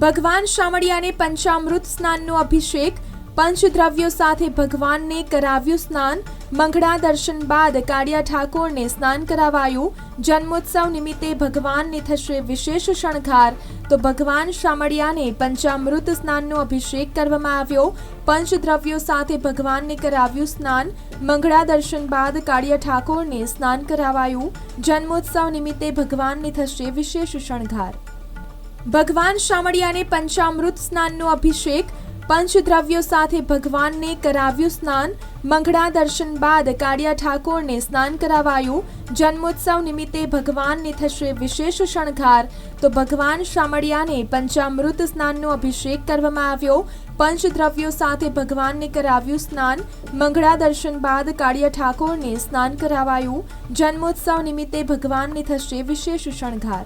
ભગવાન શામળિયાને પંચામૃત સ્નાનનો અભિષેક, પંચદ્રવ્યો સાથે ભગવાનને કરાવ્યું સ્નાન, મંગળા દર્શન બાદ કાળિયા ઠાકોરને સ્નાન કરાવાયું. જન્મોત્સવ નિમિત્તે ભગવાનને થશે વિશેષ શણગાર. તો ભગવાન શામળિયાને પંચામૃત સ્નાનનો અભિષેક કરવામાં આવ્યો. પંચદ્રવ્યો સાથે ભગવાનને કરાવ્યું સ્નાન, મંગળા દર્શન બાદ કાળિયા ઠાકોરને સ્નાન કરાવાયું. જન્મોત્સવ નિમિત્તે ભગવાનને થશે વિશેષ શણગાર. ભગવાન શામળિયાને પંચામૃત સ્નાનનો અભિષેક, પંચદ્રવ્યો સાથે ભગવાનને કરાવ્યું સ્નાન, મંગળા દર્શન બાદ કાળિયા ઠાકોરને સ્નાન કરાવાયું. જન્મોત્સવ નિમિત્તે ભગવાનને થશે વિશેષ શણગાર. તો ભગવાન શામળિયાને પંચામૃત સ્નાનનો અભિષેક કરવામાં આવ્યો. પંચદ્રવ્યો સાથે ભગવાનને કરાવ્યું સ્નાન, મંગળા દર્શન બાદ કાળિયા ઠાકોરને સ્નાન કરાવાયું. જન્મોત્સવ નિમિત્તે ભગવાનને થશે વિશેષ શણગાર.